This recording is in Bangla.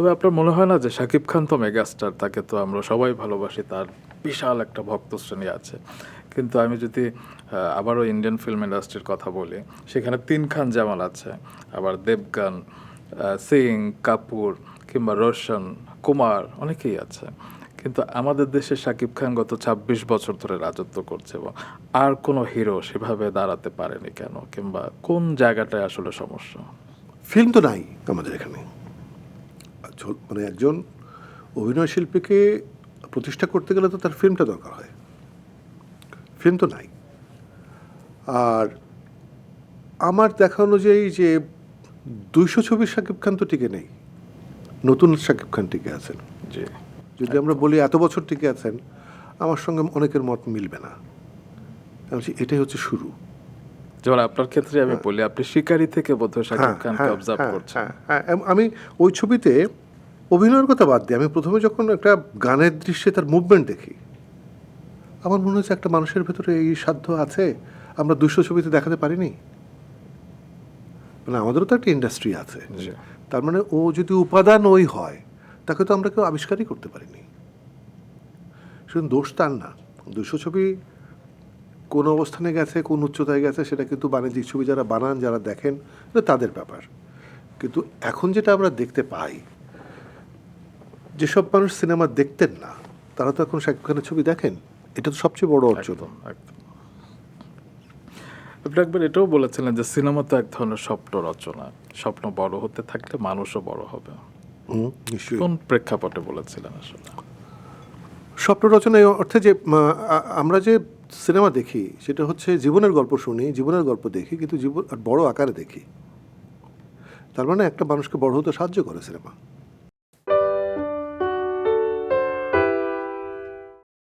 তবে আপনার মনে হয় না যে শাকিব খান তো মেগাস্টার? তাকে তো আমরা সবাই ভালোবাসি, তার বিশাল একটা ভক্ত শ্রেণি আছে। কিন্তু আমি যদি আবারও ইন্ডিয়ান ফিল্ম ইন্ডাস্ট্রির কথা বলি, সেখানে তিন খান জামাল আছে, আবার দেবগান সিং, কাপুর কিংবা রোশন, কুমার, অনেকেই আছে। কিন্তু আমাদের দেশে শাকিব খান গত ২৬ বছর ধরে রাজত্ব করছে এবং আর কোনো হিরো সেভাবে দাঁড়াতে পারেনি কেন? কিংবা কোন জায়গাটায় আসলে সমস্যা? ফিল্ম তো নাই আমাদের এখানে। মানে একজন অভিনয় শিল্পীকে প্রতিষ্ঠা করতে গেলে তো তার ফিল্মটা দরকার হয়। ফিল্ম তো নাই। আর আমার দেখা অনুযায়ী যে দুইশো ছবির শাকিব খান তো টিকে নেই। নতুন শাকিব খান টিকে আছেন। যে যদি আমরা বলি এত বছর টিকে আছেন আমার সঙ্গে অনেকের মত মিলবে না। এটাই হচ্ছে শুরু। যেমন আপনার ক্ষেত্রে আমি বলি আপনি শিকারি থেকে বোধহয় শাকিব হ্যাঁ, খানকে অবজার্ভ হ্যাঁ, করছেন। হ্যাঁ, হ্যাঁ, আমি ওই ছবিতে অভিনয়ের কথা বাদ দিই আমি প্রথমে যখন একটা গানের দৃশ্যে তার মুভমেন্ট দেখি আমার মনে হচ্ছে একটা মানুষের ভেতরে এই সাধ্য আছে আমরা দুশো ছবিতে দেখাতে পারিনি। মানে আমাদেরও তো একটা ইন্ডাস্ট্রি আছে। তার মানে ও যদি উপাদান ওই হয় তাকে তো আমরা কেউ আবিষ্কারই করতে পারিনি। শুধু দোষ তার না দুশো ছবি কোন অবস্থানে গেছে কোন উচ্চতায় গেছে সেটা কিন্তু বাণিজ্যিক ছবি যারা বানান যারা দেখেন তাদের ব্যাপার। কিন্তু এখন যেটা আমরা দেখতে পাই যেসব মানুষ সিনেমা দেখতেন না তারা তো এখন শাকিব খানের ছবি দেখেন। এটা তো সবচেয়ে বড় অর্জন। আপনি একবার এটাও বলেছিলেন যে সিনেমা তো এক ধরনের স্বপ্ন রচনা। স্বপ্ন বড় হতে থাকলে মানুষও বড় হবে। কোন প্রেক্ষাপটে বলেছিলেন আসলে? স্বপ্ন রচনা এই অর্থে যে আমরা যে সিনেমা দেখি সেটা হচ্ছে জীবনের গল্প শুনি জীবনের গল্প দেখি কিন্তু জীবন বড় আকারে দেখি। তার মানে একটা মানুষকে বড় হতে সাহায্য করে সিনেমা।